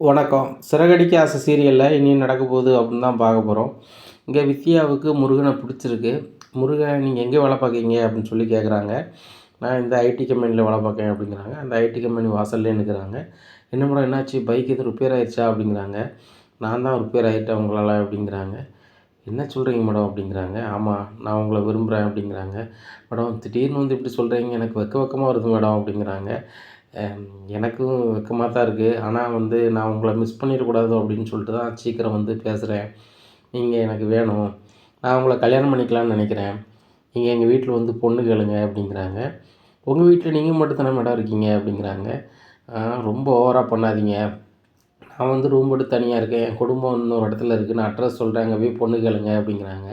வணக்கம். சிறகடிக்க ஆசை சீரியலில் இனி நடக்க போகுது அப்படின்னு தான் பார்க்க போகிறோம் இங்கே வித்யாவுக்கு முருகனை பிடிச்சிருக்கு. முருகன் நீங்கள் எங்கே வேலை பார்க்குறீங்க? அப்படின்னு சொல்லி கேட்குறாங்க நான் இந்த ஐடி கம்பெனியில் வேலை பார்க்கேன் அப்படிங்கிறாங்க. அந்த ஐடி கம்பெனி வாசல்லே நிற்கிறாங்க என்ன மேடம் என்னாச்சு? பைக் எதுவும் ரிப்பேர் ஆயிடுச்சா அப்படிங்கிறாங்க. நான் தான் ரிப்பேர் ஆகிட்டேன் உங்களால் அப்படிங்கிறாங்க. என்ன சொல்கிறீங்க மேடம்? அப்படிங்கிறாங்க. ஆமாம் நான் உங்களை விரும்புகிறேன் அப்படிங்கிறாங்க. மேடம் திடீர்னு வந்து இப்படி சொல்கிறீங்க எனக்கு வெக்க வெக்கமாக வருது மேடம் அப்படிங்கிறாங்க. எனக்கும் வெக்கமாக தான் இருக்குது ஆனால் வந்து நான் உங்களை மிஸ் பண்ணிடக்கூடாது அப்படின்னு சொல்லிட்டு தான் சீக்கிரம் வந்து பேசுகிறேன் நீங்கள் எனக்கு வேணும். நான் உங்களை கல்யாணம் பண்ணிக்கலாம்னு நினைக்கிறேன். நீங்கள் எங்கள் வீட்டில் வந்து பொண்ணு கேளுங்க அப்படிங்கிறாங்க. உங்கள் வீட்டில் நீங்கள் மட்டும்தானே மேடம் இருக்கீங்க அப்படிங்கிறாங்க. ரொம்ப ஓவராக பண்ணாதீங்க. நான் வந்து ரூம் எடுத்து தனியாக இருக்கேன். என் குடும்பம் இன்னொரு இடத்துல இருக்குது நான் அட்ரஸ் சொல்கிறேன் அங்கே போய் பொண்ணு கேளுங்க அப்படிங்கிறாங்க.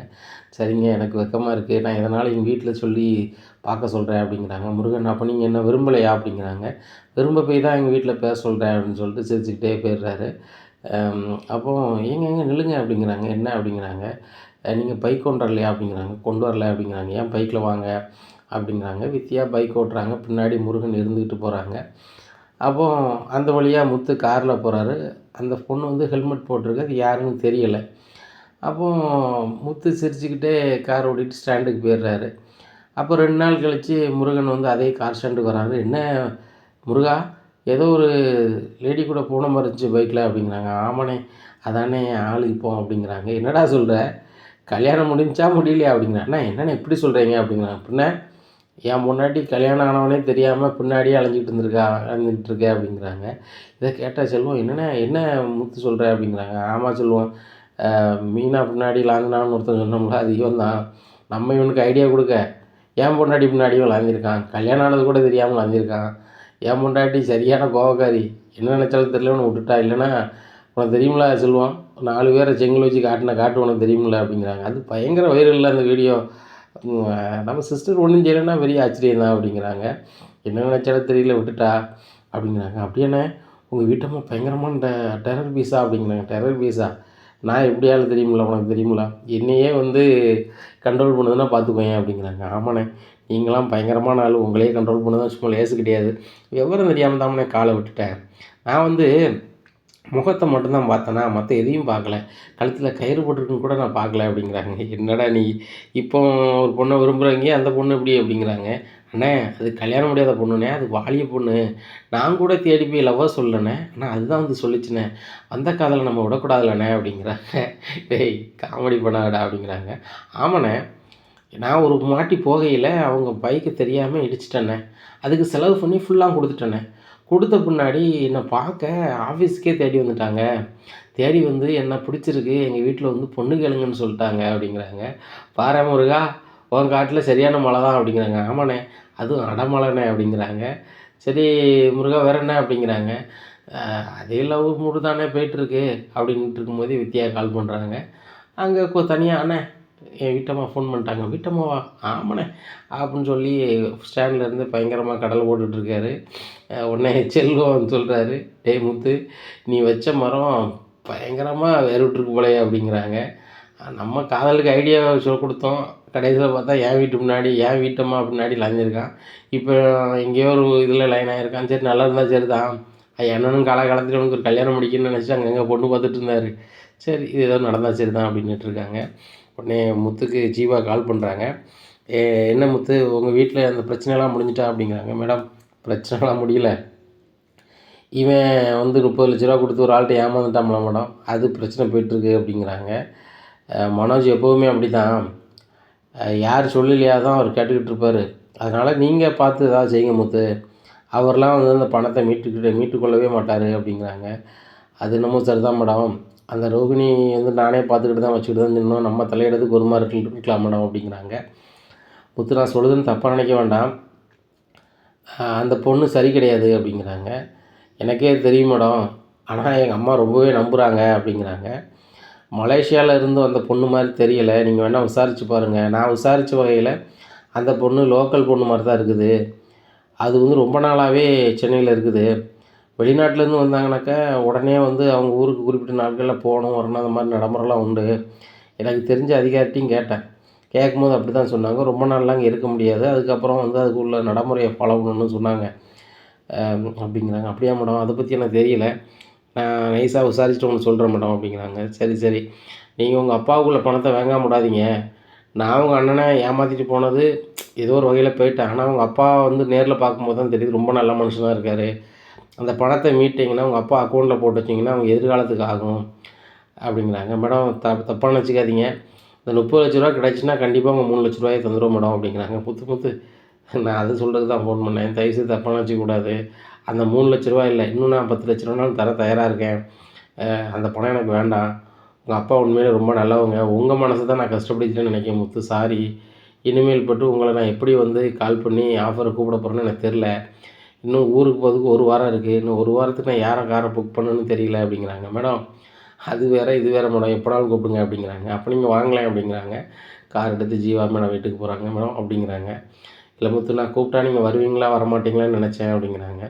சரிங்க எனக்கு வெக்கமாக இருக்குது நான் இதனால் எங்கள் வீட்டில் சொல்லி பார்க்க சொல்கிறேன் அப்படிங்கிறாங்க. முருகன் அப்போ நீங்கள் என்ன விரும்பலையா அப்படிங்கிறாங்க. விரும்ப போய் தான் எங்கள் வீட்டில் பேச சொல்கிறேன் அப்படின்னு சொல்லிட்டு சிரிச்சுக்கிட்டே போயிடுறாரு. அப்போ எங்கே எங்கே நில்லுங்க அப்படிங்கிறாங்க. என்ன அப்படிங்கிறாங்க. நீங்கள் பைக் கொண்டு வரலையா அப்படிங்கிறாங்க. கொண்டு வரல அப்படிங்கிறாங்க. ஏன் பைக்கில் வாங்க? அப்படிங்கிறாங்க. வித்தியா பைக் ஓட்டுறாங்க. பின்னாடி முருகன் இருந்துக்கிட்டு போகிறாங்க அப்போ அந்த வழியாக முத்து காரில் போகிறாரு அந்த பொண்ணு வந்து ஹெல்மெட் போட்டிருக்கு. அது யாருன்னு தெரியலை. அப்போ முத்து சிரிச்சுக்கிட்டே கார் ஓட்டிகிட்டு ஸ்டாண்டுக்கு போயிடுறாரு. அப்போ ரெண்டு நாள் கழித்து முருகன் வந்து அதே கார் ஸ்டாண்டுக்கு வராரு. என்ன முருகா ஏதோ ஒரு லேடி கூட போன மாதிரி இருந்துச்சு பைக்கில் அப்படிங்கிறாங்க. ஆமாண்ணே அதானே ஆளுக்கு ஆளு இப்போ அப்படிங்கிறாங்க. என்னடா சொல்கிற கல்யாணம் முடிஞ்சா முடியலையா? அப்படிங்கிறாண்ணா அண்ணா என்னண்ணே இப்படி சொல்கிறீங்க அப்படிங்கிறாங்க. பின்ன என் முன்னாடி கல்யாணம் ஆனவனே தெரியாமல் பின்னாடியே அலைஞ்சிட்டு இருந்திருக்கா அலைஞ்சிக்கிட்டு இருக்கே அப்படிங்கிறாங்க. இதை கேட்டால் செல்வம் என்னண்ணே என்ன முத்து சொல்கிற அப்படிங்கிறாங்க. ஆமாம் சொல்லுவோம் மீனா பின்னாடி லாங்கினான்னு ஒருத்தன் சொன்னோம்ல அது இவன் தான் நம்ம இவனுக்கு ஐடியா கொடுக்க. என் பொண்டாட்டி பின்னாடியும் லாந்திருக்கான் கல்யாணம் ஆனது கூட தெரியாமல் லாந்திருக்கான் என் பொண்டாட்டி சரியான கோவக்காரி. என்ன நினச்சாலும் தெரியல விட்டுட்டா. இல்லைன்னா உனக்கு தெரியுமில சொல்லுவான். நாலு பேரை செங்கல் வச்சு காட்டின காட்டு உனக்கு தெரியுமில்ல அப்படிங்கிறாங்க. அது பயங்கர வைரலில் அந்த வீடியோ. நம்ம சிஸ்டர் ஒன்றும் செய்யலைன்னா பெரிய ஆச்சரியம் தான் அப்படிங்கிறாங்க. என்ன நினச்சாலும் தெரியல விட்டுட்டா அப்படிங்கிறாங்க. அப்படியாண்ணே உங்கள் வீட்டம்மா பயங்கரமான டெ டெரர் பீஸா அப்படிங்கிறாங்க. டெரர் பீஸா நான் எப்படி ஆள் தெரியுமில்ல உனக்கு தெரியுமில்ல? என்னையே வந்து கண்ட்ரோல் பண்ணுதுன்னா பார்த்துக்கோயேன் அப்படிங்கிறாங்க. ஆமாண்ணே நீங்களாம் பயங்கரமான ஆள். உங்களையே கண்ட்ரோல் பண்ணுதான் சும்மா லேசு கிடையாது. விவரம் தெரியாமல் தாமண்ணே காலை விட்டுட்டேன். நான் வந்து முகத்தை மட்டும்தான் பார்த்தேனா மற்ற எதையும் பார்க்கல. கழுத்தில் கயிறு போட்டிருக்குன்னு கூட நான் பார்க்கல அப்படிங்கிறாங்க. என்னடா நீ இப்போ ஒரு பொண்ணை விரும்புகிறீங்க அந்த பொண்ணு எப்படி அப்படிங்கிறாங்க. அண்ணே அது கல்யாணம் முடியாத பொண்ணுண்ணே அது வாலிய பொண்ணு. நான் கூட தேடி போய் லவ்வாக சொல்லணே ஆனால் அதுதான் வந்து சொல்லிச்சுண்ணே அந்த காதலை நம்ம விடக்கூடாதுலண்ணே அப்படிங்கிறாங்க. டேய் காமெடி பண்ணாடா அப்படிங்கிறாங்க. ஆமாண்ணே நான் ஒரு மாட்டி போகையில் அவங்க பைக்கு தெரியாமல் இடிச்சிட்டேண்ணே. அதுக்கு செலவு பண்ணி ஃபுல்லாக கொடுத்துட்டேண்ணே. கொடுத்த பின்னாடி என்னை பார்க்க ஆஃபீஸ்க்கே தேடி வந்துட்டாங்க. தேடி வந்து என்ன பிடிச்சிருக்கு. எங்கள் வீட்டில் வந்து பொண்ணு கேளுங்கன்னு சொல்லிட்டாங்க அப்படிங்கிறாங்க. பாரு முருகா உன் காட்டில் சரியான மழை தான் அப்படிங்கிறாங்க. ஆமாண்ணே அதுவும் அடமலைண்ணே அப்படிங்கிறாங்க. சரி முருகா வேற என்ன அப்படிங்கிறாங்க. அதே லவ் மூடு தானே போயிட்டுருக்கு அப்படின்ட்டு இருக்கும்போது வித்யா கால் பண்ணுறாங்க அங்கே தனியாக அண்ணே என் வீட்டம்மா ஃபோன் பண்ணிட்டாங்க. வீட்டம்மாவா ஆமாண்ணே அப்படின்னு சொல்லி ஸ்டாண்ட்லேருந்து பயங்கரமாக கடல் ஓட்டுட்ருக்காரு உடனே செல்வம் சொல்கிறாரு டேய் முத்து நீ வச்ச மரம் பயங்கரமாக வேறுவிட்ருக்கு போலயே அப்படிங்கிறாங்க. நம்ம காதலுக்கு ஐடியா சொல்ல கொடுத்தோம். கடைசியில் பார்த்தா என் வீட்டு முன்னாடி என் வீட்டம்மா பின்னாடி லைஞ்சிருக்கான். இப்போ எங்கேயோ ஒரு இதில் லைன் ஆகிருக்கான் சரி நல்லா இருந்தால் சரி தான் என்னன்னு காலகாலத்தில் உனக்கு ஒரு கல்யாணம் முடிக்கணும்னு நினச்சி அங்கங்கே பொண்ணு பார்த்துட்டு இருந்தார். சரி இது ஏதோ நடந்தால் சரி தான் அப்படின்னுட்டு இருக்காங்க. உடனே முத்துக்கு ஜீவா கால் பண்ணுறாங்க ஏ என்ன முத்து உங்கள் வீட்டில் அந்த பிரச்சனைலாம் முடிஞ்சிட்டா? அப்படிங்கிறாங்க. மேடம் பிரச்சனைலாம் முடியல. இவன் வந்து முப்பது லட்ச ரூபா கொடுத்து ஒரு ஆள்கிட்ட ஏமாந்துட்டாம்ல மேடம். அது பிரச்சனை போயிட்டுருக்கு அப்படிங்கிறாங்க. மனோஜ் எப்போவுமே அப்படி தான் யார் சொல்லலையா தான் அவர் கேட்டுக்கிட்டு இருப்பார். அதனால் நீங்கள் பார்த்து ஏதாவது செய்யுங்க முத்து. அவர்லாம் வந்து அந்த பணத்தை மீட்டுக்கிட்டு மீட்டுக்கொள்ளவே மாட்டார் அப்படிங்கிறாங்க. அது என்னமோ சரிதான் மேடம். அந்த ரோகிணி வந்து நானே பார்த்துக்கிட்டு தான் வச்சுக்கிட்டு தான் நின்னோம். நம்ம தலையிடத்துக்கு ஒரு மாதிரி இருக்கலாம் மேடம் அப்படிங்கிறாங்க. முத்து நான் சொல்லுதுன்னு தப்பாக நினைக்க வேண்டாம். அந்த பொண்ணு சரி கிடையாது அப்படிங்கிறாங்க. எனக்கே தெரியும் மேடம் ஆனால் எங்கள் அம்மா ரொம்பவே நம்புகிறாங்க அப்படிங்கிறாங்க. மலேசியாவில் இருந்து அந்த பொண்ணு மாதிரி தெரியலை. நீங்கள் வேணால் விசாரித்து பாருங்கள் நான் விசாரித்த வகையில் அந்த பொண்ணு லோக்கல் பொண்ணு மாதிரி தான் இருக்குது. அது வந்து ரொம்ப நாளாகவே சென்னையில் இருக்குது. வெளிநாட்டிலேருந்து வந்தாங்கனாக்கா உடனே வந்து அவங்க ஊருக்கு குறிப்பிட்ட நாட்களில் போகணும் வரணும் அந்த மாதிரி நடைமுறைலாம் உண்டு. எனக்கு தெரிஞ்ச அதிகாரிட்டையும் கேட்டேன். கேட்கும்போது அப்படி தான் சொன்னாங்க. ரொம்ப நாள்லாம் அங்கே இருக்க முடியாது. அதுக்கப்புறம் வந்து அதுக்குள்ள நடைமுறையை ஃபாலோ பண்ணணும்னு சொன்னாங்க. அப்படிங்கிறாங்க. அப்படியா மேடம் அதை பற்றி எனக்கு தெரியல. நான் நைஸாக விசாரிச்சுட்டு உங்களுக்கு சொல்கிறேன் மேடம் அப்படிங்கிறாங்க. சரி சரி. நீங்கள் உங்கள் அப்பாவுக்குள்ளே பணத்தை வாங்காம விடாதீங்க. நான் உங்கள் அண்ணனை ஏமாற்றிட்டு போனது ஏதோ ஒரு வகையில் போயிட்டேன். ஆனால் உங்கள் அப்பா வந்து நேரில் பார்க்கும்போது தான் தெரியுது. ரொம்ப நல்ல மனுஷனாக இருக்கார். அந்த பணத்தை மீட்டிங்கன்னா உங்கள் அப்பா அக்கௌண்ட்டில் போட்டு வச்சிங்கன்னா அவங்க எதிர்காலத்துக்கு ஆகும் அப்படிங்கிறாங்க. மேடம் த தப்பாக நினச்சிக்காதீங்க. இந்த முப்பது லட்ச ரூபா கிடச்சின்னா கண்டிப்பாக உங்கள் மூணு லட்ச ரூபாயை தந்துடும் மேடம் அப்படிங்கிறாங்க. புத்து புத்து. நான் அது சொல்கிறது தான் ஃபோன் பண்ணேன். தயவுசெய்து தப்பாக நினச்சிக்கூடாது அந்த மூணு லட்ச ரூபா இல்லை. இன்னும் நான் பத்து லட்ச ரூபானாலும் தர தயாராக இருக்கேன். அந்த பணம் எனக்கு வேண்டாம். உங்கள் அப்பா உண்மையிலே ரொம்ப நல்லவங்க. உங்கள் மனசு தான் நான் கஷ்டப்படுத்திட்டேன்னு நினைக்கிறேன் முத்து. சாரி இனிமேல் பட்டு உங்களை நான் எப்படி வந்து கால் பண்ணி ஆஃபரை கூப்பிட போகிறேன்னு எனக்கு தெரில இன்னும் ஊருக்கு போகிறதுக்கு ஒரு வாரம் இருக்குது இன்னும் ஒரு வாரத்துக்கு நான் யாரை காரை புக் பண்ணணும்னு தெரியல அப்படிங்கிறாங்க. மேடம் அது வேறு இது வேறு மேடம். எப்படாலும் கூப்பிடுங்க அப்படிங்கிறாங்க. அப்போ நீங்கள் வாங்கலாம் அப்படிங்கிறாங்க. கார் எடுத்து ஜீவா மேடம் வீட்டுக்கு போகிறாங்க மேடம் அப்படிங்கிறாங்க. இல்லை முத்து நான் கூப்பிட்டா நீங்கள் வருவீங்களா வரமாட்டீங்களான்னு நினச்சேன் அப்படிங்கிறாங்க.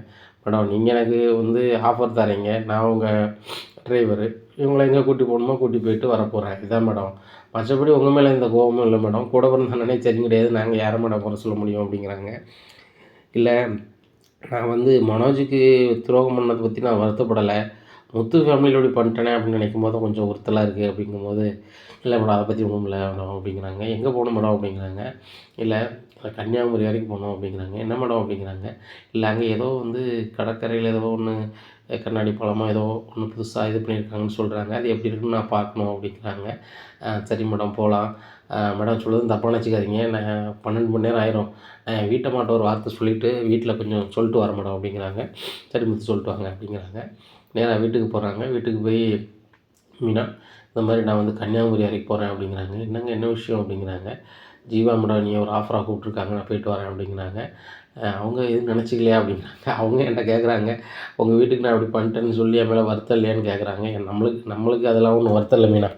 மேடம் நீங்கள் எனக்கு வந்து ஆஃபர் தரீங்க. நான் உங்கள் டிரைவரு இவங்களை எங்கே கூட்டி போகணுமோ கூட்டி போயிட்டு வரப்போகிறேன் இதான் மேடம். மற்றபடி உங்கள் மேலே எந்த கோபமும் இல்லை மேடம். கூட பிறந்த அண்ணனே சரி கிடையாது. நாங்கள் யாரை மேடம் குறை சொல்ல முடியும் அப்படிங்கிறாங்க. இல்லை நான் வந்து மனோஜுக்கு துரோகம் பண்ணதை பற்றி நான் வருத்தப்படலை. முத்து ஃபேமிலியில் இப்படி பண்ணிட்டேனே அப்படின்னு நினைக்கும் போது கொஞ்சம் உறுத்தலாக இருக்குது அப்படிங்கும்போது இல்லை மேடம் அதை பற்றி ஒன்றும் இல்லை மேடம் அப்படிங்கிறாங்க. எங்கே போகணும் மேடம்? அப்படிங்கிறாங்க. இல்லை கன்னியாகுமரி வரைக்கும் போகணும் அப்படிங்கிறாங்க. என்ன மேடம்? அப்படிங்கிறாங்க. இல்லை அங்கே ஏதோ வந்து கடற்கரையில் ஏதோ ஒன்று கண்ணாடி பழமோ ஏதோ ஒன்று புதுசாக இது பண்ணியிருக்காங்கன்னு சொல்கிறாங்க அது எப்படி இருக்குன்னு நான் பார்க்கணும் அப்படிங்கிறாங்க. சரி மேடம் போகலாம் மேடம் சொல்லுறது தப்பாக நினச்சிக்காதீங்க நான் பன்னெண்டு மணி நேரம் ஆயிரும். நான் என் வீட்டை மாட்ட ஒரு வார்த்தை சொல்லிவிட்டு வீட்டில் கொஞ்சம் சொல்லிட்டு வரேன் மேடம் அப்படிங்கிறாங்க. சரி முத்து சொல்லிட்டு வாங்க அப்படிங்கிறாங்க. நேராக வீட்டுக்கு போகிறாங்க வீட்டுக்கு போய் மீனா இந்த மாதிரி நான் வந்து கன்னியாகுமரி வரைக்கும் போகிறேன் அப்படிங்கிறாங்க. என்னங்க என்ன விஷயம்? அப்படிங்கிறாங்க. ஜீவா மேடம் நீ ஒரு ஆஃபராக கூப்பிட்ருக்காங்க நான் போயிட்டு வரேன் அப்படிங்கிறாங்க. அவங்க எதுவும் நினச்சிக்கலையா அப்படிங்கிறாங்க. அவங்க என்கிட்ட கேட்குறாங்க உங்கள் வீட்டுக்கு நான் அப்படி பண்ணிட்டேன்னு சொல்லி என் மேலே வருத்தம் இல்லையான்னு கேட்குறாங்க நம்மளுக்கு நம்மளுக்கு அதெல்லாம் ஒன்றும் வருத்தம் இல்லை மீனா.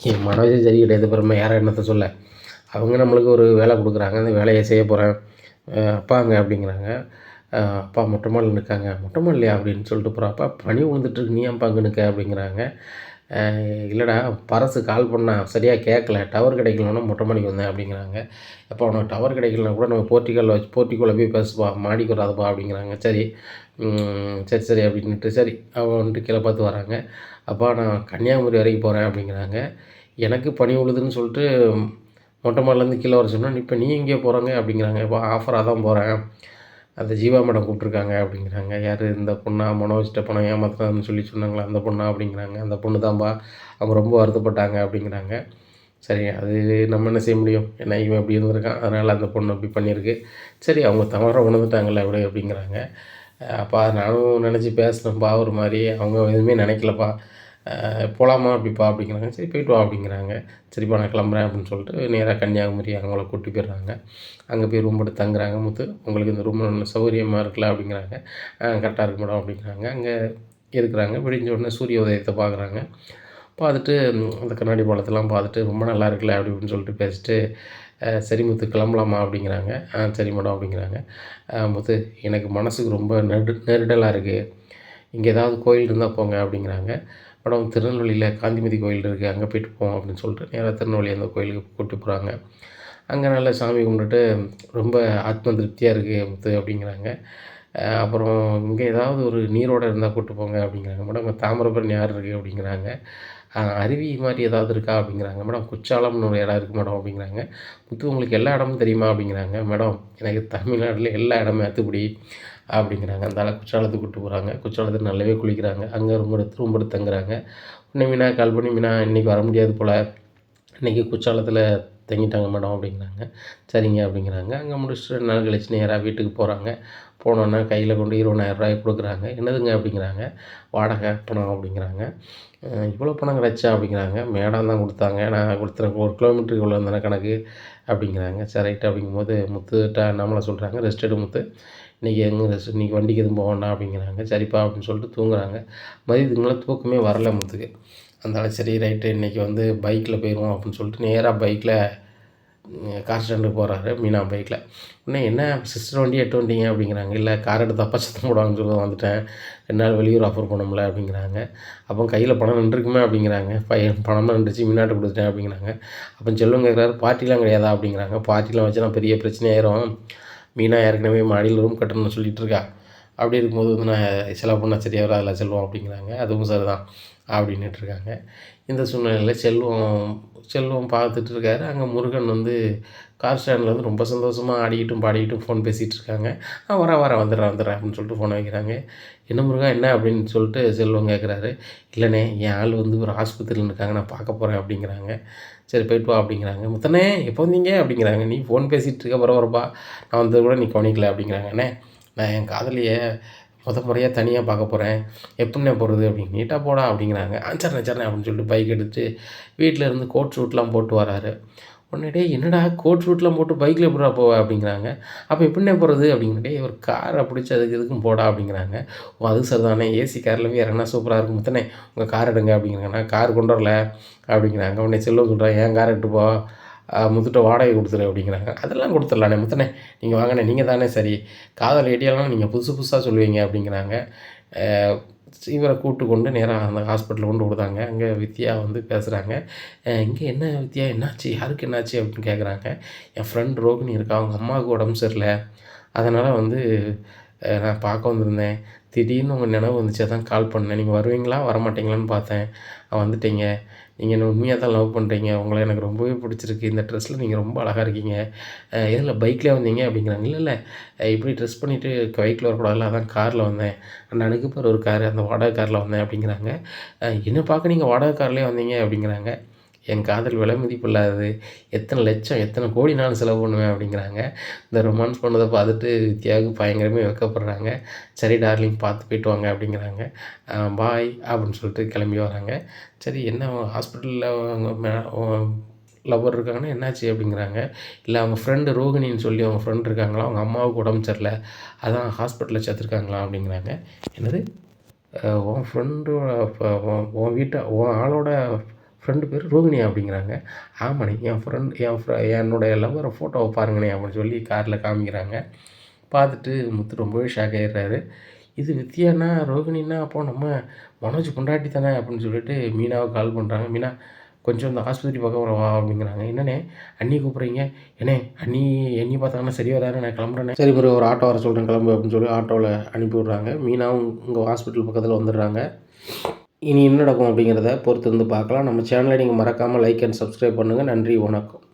என் மனதே சரி கிடையாது பிறமை யாரை என்னத்தை சொல்ல. அவங்க நம்மளுக்கு ஒரு வேலை கொடுக்குறாங்க அந்த வேலையை செய்ய போகிறேன் அப்பாங்க அப்படிங்கிறாங்க. அப்பா மொட்டை மாடல் நிற்காங்க மொட்டை மாடலையா அப்படின்னு சொல்லிட்டு போகிறோம் அப்பா பனி விழுந்துட்டுருக்கு நீ ஏன் அங்கே நிற்க அப்படிங்கிறாங்க. இல்லைடா பரசு கால் பண்ணால் சரியாக கேட்கல டவர் கிடைக்கலன்னா மொட்டை மாடிக்கு வந்தேன் அப்படிங்கிறாங்க. அப்போ உனக்கு டவர் கிடைக்கலனா கூட நம்ம போர்ட்டிக்கலில் வச்சு போர்ட்டிக்கோவில் போய் பேசுப்பா மாடிக்கு வராதுப்பா அப்படிங்கிறாங்க. சரி சரி சரி அப்படின்ட்டு சரி அவன் வந்துட்டு கீழே பார்த்து வராங்க. அப்பா நான் கன்னியாகுமரி வரைக்கும் போகிறேன் அப்படிங்கிறாங்க. எனக்கு பனி உழுதுன்னு சொல்லிட்டு மொட்டை மாடிலேருந்து கீழே வர சொன்னால் இப்போ நீ எங்கேயோ போகிறாங்க அப்படிங்கிறாங்க. இப்போ ஆஃபராக தான் போகிறேன் அந்த ஜீவா மேடம் கூப்பிட்ருக்காங்க அப்படிங்கிறாங்க. யார்? இந்த பொண்ணா? மனோஜ்கிட்ட பணம் ஏமாத்துறான்னு சொல்லி சொன்னாங்களா? அந்த பொண்ணா? அப்படிங்கிறாங்க. அந்த பொண்ணு தான்பா. அவங்க ரொம்ப வருத்தப்பட்டாங்க அப்படிங்கிறாங்க. சரி அது நம்ம என்ன செய்ய முடியும்? ஏன்னா இவன் இப்படி இருந்திருக்கான். அதனால் அந்த பொண்ணு அப்படி பண்ணியிருக்கு. சரி அவங்க தவற உணர்ந்துட்டாங்கல்ல அப்படி அப்படிங்கிறாங்க. அப்பா நானும் நினச்சி பேசினேன்ப்பா ஒரு மாதிரி அவங்க எதுவுமே நினைக்கலப்பா. போகலாமா அப்படிப்பா அப்படிங்கிறாங்க. சரி போயிட்டு வா அப்படிங்கிறாங்க. சரிப்பா நான் கிளம்புறேன் அப்படின்னு சொல்லிட்டு நேராக கன்னியாகுமரி அவங்கள கூட்டி போயிடுறாங்க. அங்கே போய் ரூம் எடுத்து தங்குறாங்க. முத்து உங்களுக்கு இந்த ரூம் நல்ல சௌகரியமாக இருக்கல அப்படிங்கிறாங்க. கரெக்டாக இருக்கு மேடம் அப்படிங்கிறாங்க. அங்கே இருக்கிறாங்க. விடிஞ்ச உடனே சூரிய உதயத்தை பார்க்குறாங்க. பார்த்துட்டு அந்த கண்ணாடி பழத்தெல்லாம் பார்த்துட்டு ரொம்ப நல்லா இருக்குல்ல அப்படி இப்படின்னு சொல்லிட்டு பேசிட்டு சரி முத்து கிளம்பலாமா? அப்படிங்கிறாங்க. ஆ சரி மேடம் அப்படிங்கிறாங்க. முத்து எனக்கு மனசுக்கு ரொம்ப நெரு நெருடலாக இருக்குது இங்கே ஏதாவது கோயில் இருந்தால் போங்க அப்படிங்கிறாங்க. மேடம் திருநெல்வேலியில் காந்திமதி கோயில் இருக்குது அங்கே போயிட்டு போவோம் அப்படின்னு சொல்லிட்டு நேராக திருநெல்வேலி அந்த கோயிலுக்கு கூப்பிட்டு போகிறாங்க அங்கே நல்லா சாமி கும்பிட்டுட்டு ரொம்ப ஆத்ம திருப்தியாக இருக்குது முத்து அப்படிங்கிறாங்க. அப்புறம் இங்கே ஏதாவது ஒரு நீரோடு இருந்தால் கூப்பிட்டு போங்க அப்படிங்கிறாங்க. மேடம் இங்கே தாமிரபரணி யார் இருக்குது அப்படிங்கிறாங்க. அருவி மாதிரி ஏதாவது இருக்கா அப்படிங்கிறாங்க. மேடம் குற்றாலம்னு ஒரு இடம் இருக்குது மேடம் அப்படிங்கிறாங்க. முத்து உங்களுக்கு எல்லா இடமும் தெரியுமா அப்படிங்கிறாங்க. மேடம் எனக்கு தமிழ்நாட்டில் எல்லா இடமும் அத்துப்படி. அப்படிங்கிறாங்க. அந்த குற்றாலத்துக்கு கூப்பிட்டு போகிறாங்க குற்றாலத்தில் நல்லாவே குளிக்கிறாங்க. அங்கே ரொம்ப எடுத்து ரூம் தங்குறாங்க. உடனே மீனா கால் பண்ணி மீனா இன்றைக்கி வர முடியாது போல். இன்றைக்கி குற்றாலத்தில் தங்கிட்டாங்க மேடம் அப்படிங்கிறாங்க. சரிங்க அப்படிங்கிறாங்க. அங்கே முடிச்சுட்டு நாள் கழிச்சு நேராக வீட்டுக்கு போகிறாங்க போனோன்னே கையில் கொண்டு இருபதாயிரரூபாய் கொடுக்குறாங்க. என்னதுங்க? அப்படிங்கிறாங்க. வாடகை பணம் அப்படிங்கிறாங்க. இவ்வளோ பணம் கிடச்சா அப்படிங்கிறாங்க. மேடம் தான் கொடுத்தாங்க. நான் கொடுத்துறேன். ஒரு கிலோமீட்டருக்கு இவ்வளோ தானே கணக்கு அப்படிங்கிறாங்க. சரி ரைட்டு அப்படிங்கும்போது முத்துட்டா நம்மளை சொல்கிறாங்க ரெஸ்ட் எடு முத்து. இன்றைக்கி எங்கே ரெஸ்ட் இன்றைக்கி வண்டிக்கு எதுவும் போக வேண்டாம் அப்படிங்கிறாங்க. சரிப்பா அப்படின்னு சொல்லிட்டு தூங்குறாங்க. மதியத்துக்கு மேலே தூக்கமே வரல முத்துக்கு அதனால் சரி ரைட்டு இன்றைக்கி வந்து பைக்கில் போயிடுவோம் அப்படின்னு சொல்லிட்டு நேராக பைக்கில் கார் ஸ்டாண்டுக்கு போகிறாரு மீனா பைக்கில் உடனே என்ன சிஸ்டர் வண்டி எட்டு வண்டிங்க அப்படிங்கிறாங்க. இல்லை கார் எடுத்து தப்பா சத்தம் போடுவாங்கன்னு சொல்லி வந்துட்டேன். ரெண்டு நாள் வெளியூர் ஆஃபர் பண்ணமுல அப்படிங்கிறாங்க. அப்போ கையில் பணம் நின்றுருக்குமே அப்படிங்கிறாங்க. பையன் பணமாக நின்றுச்சு மீனாட்டு கொடுத்துட்டேன் அப்படிங்கிறாங்க. அப்போ செல்வம் கேட்குறாரு பார்ட்டிலாம் கிடையாதா? அப்படிங்கிறாங்க. பார்ட்டிலாம் வச்சு நான் பெரிய பிரச்சனையாயிரும். மீனா ஏற்கனவே மாடியில் ரூம் கட்டணும்னு சொல்லிட்டு இருக்கா அப்படி இருக்கும்போது வந்து நான் செலவு பண்ணால் சரியாக வராதுல செல்வம் அப்படிங்கிறாங்க. அதுவும் சரிதான் அப்படின்னுட்டு இருக்காங்க. இந்த சூழ்நிலையில் செல்வம் செல்வம் பார்த்துட்டு இருக்காரு. அங்கே முருகன் வந்து கார் ஸ்டாண்டில் வந்து ரொம்ப சந்தோஷமாக ஆடிக்கிட்டும் பாடிக்கிட்டும் ஃபோன் பேசிகிட்டு இருக்காங்க ஆ வரேன் வரேன் வந்துடுறேன் வந்துடுறேன் அப்படின்னு சொல்லிட்டு ஃபோனை வைக்கிறாங்க. என்ன முருகா என்ன அப்படின்னு சொல்லிட்டு செல்வம் கேட்குறாரு இல்லைண்ணே என் ஆள் வந்து ஒரு ஆஸ்பத்திரியில் இருக்காங்க நான் பார்க்க போகிறேன் அப்படிங்கிறாங்க. சரி போயிட்டு வா அப்படிங்கிறாங்க. முத்தனே எப்போ வந்தீங்க? அப்படிங்கிறாங்க. நீ ஃபோன் பேசிகிட்டு இருக்க பரபரப்பா நான் வந்தது கூட நீ கவனிக்கல அப்படிங்கிறாங்கண்ணே நான் என் காதலியை முத முறையாக தனியாக பார்க்க போகிறேன் எப்படிண்ணே போகிறது அப்படின்னு நீட்டாக போடா அப்படிங்கிறாங்க. ஆ சரிண்ணே சரிண்ணே அப்படின்னு சொல்லிட்டு பைக் எடுத்து வீட்டில் இருந்து கோட் ஷூட்லாம் போட்டு வராரு. உடனே என்னடா கோட் ஷூட்லாம் போட்டு பைக்கில் எப்படா போவ? அப்படிங்கிறாங்க. அப்போ எப்படிண்ணே போகிறது அப்படிங்கிற டேய் ஒரு காரை பிடிச்சி அதுக்கு எதுக்கும் போடா அப்படிங்கிறாங்க. ஓ அது சரிதானே. ஏசி காரில் போய் இறங்கினா சூப்பராக இருக்கும் முத்தனே. உங்கள் கார் எடுங்க அப்படிங்கிறாங்க. நான் கார் கொண்டு வரல அப்படிங்கிறாங்க. உடனே செல்வம் சொல்கிறேன் ஏன் கார் எடுத்து போ? முத்துட்ட வாடகை கொடுத்துரு அப்படிங்கிறாங்க. அதெல்லாம் கொடுத்துடலாண்ணே முத்தனே. நீங்கள் வாங்கினே நீங்கள் தானே சரி. காதல் ஐடியாலாம் நீங்கள் புதுசு புதுசாக சொல்லுவீங்க அப்படிங்கிறாங்க. இவரை கூட்டு கொண்டு நேராக அந்த ஹாஸ்பிட்டலில் கொண்டு விடுதாங்க. அங்கே வித்யா வந்து பேசுகிறாங்க இங்கே என்ன வித்யா என்னாச்சு? யாருக்கு என்னாச்சு அப்படின்னு கேட்குறாங்க என் ஃப்ரெண்ட் ரோகிணி இருக்கா? அவங்க அம்மாவுக்கு உடம்பு சரியில்லை. அதனால் வந்து நான் பார்க்க வந்திருந்தேன். திடீர்னு உங்கள் நினைவு வந்துச்சு. அதான் கால் பண்ணேன். நீங்கள் வருவீங்களா? வரமாட்டீங்களான்னு பார்த்தேன். வந்துட்டீங்க. நீங்கள் என்ன உண்மையாக தான் லவ் பண்ணுறீங்க உங்களை எனக்கு ரொம்பவே பிடிச்சிருக்கு. இந்த ட்ரெஸ்ஸில் நீங்கள் ரொம்ப அழகாக இருக்கீங்க. இதில் பைக்கில் வந்தீங்க அப்படிங்கிறாங்க. இல்லை இல்லை. இப்படி ட்ரெஸ் பண்ணிவிட்டு பைக்கில் வரக்கூடாதுல அதான் காரில் வந்தேன். அண்ணனுக்கு பேர் ஒரு கார் அந்த வாடகை காரில் வந்தேன் அப்படிங்கிறாங்க. என்ன பார்க்க நீங்கள் வாடகை கார்லேயே வந்தீங்க அப்படிங்கிறாங்க. என் காதல் விலை மதிப்பு இல்லாதது எத்தனை லட்சம் எத்தனை கோடி நான் செலவு பண்ணுவேன் அப்படிங்கிறாங்க. இந்த ரொமான்ஸ் பண்ணதை பார்த்துட்டு வித்யாவுக்கு பயங்கரமே வெக்கப்படுறாங்க. சரி டார்லிங் பார்த்து போயிட்டு வாங்க அப்படிங்கிறாங்க. பாய் அப்படின்னு சொல்லிட்டு கிளம்பி வராங்க. சரி என்ன ஹாஸ்பிட்டலில் அவங்க லவ்வர் இருக்காங்கன்னா என்னாச்சு அப்படிங்கிறாங்க. இல்லை அவங்க ஃப்ரெண்டு ரோகிணின்னு சொல்லி அவங்க ஃப்ரெண்ட் இருக்காங்களா? அவங்க அம்மாவுக்கு உடம்பு சரியில்லை. அதான் ஹாஸ்பிட்டலில் சேர்த்துருக்காங்களா அப்படிங்கிறாங்க. என்னது? உன் ஃப்ரெண்டோட உன் வீட்டை உன் ஆளோட ஃப்ரெண்டு பேர் ரோகிணி அப்படிங்கிறாங்க. ஆமாண்ணே என் ஃப்ரெண்ட் என் ஃப்ர என்னுடைய லவ்வரை ஃபோட்டோவை பாருங்கண்ணே அப்படின்னு சொல்லி காரில் காமிக்கிறாங்க. பார்த்துட்டு முத்து ரொம்பவே ஷாக் ஆகிடுறாரு இது வித்யானா ரோகிணின்னா அப்போ நம்ம மனோஜ் கொண்டாட்டி தானே அப்படின்னு சொல்லிட்டு மீனாவை கால் பண்ணுறாங்க மீனா கொஞ்சம் இந்த ஆஸ்பத்திரி பக்கம் வரவா அப்படிங்கிறாங்க. என்னண்ணே அண்ணி கூப்பிட்றீங்க? என்னே அண்ணி எண்ணி பார்த்தாங்கன்னா சரி வராது நான் கிளம்புறேன் சரி ஒரு ஆட்டோ வர சொல்கிறேன் கிளம்பு அப்படின்னு சொல்லி ஆட்டோவில் அனுப்பி விட்றாங்க. மீனாவும் உங்கள் ஹாஸ்பிட்டல் பக்கத்தில் வந்துடுறாங்க. இனி என்ன நடக்கும் அப்படிங்கிறத பொறுத்து இருந்து பார்க்கலாம். நம்ம சேனலை நீங்கள் மறக்காமல் லைக் அண்ட் சப்ஸ்கிரைப் பண்ணுங்கள் நன்றி வணக்கம்.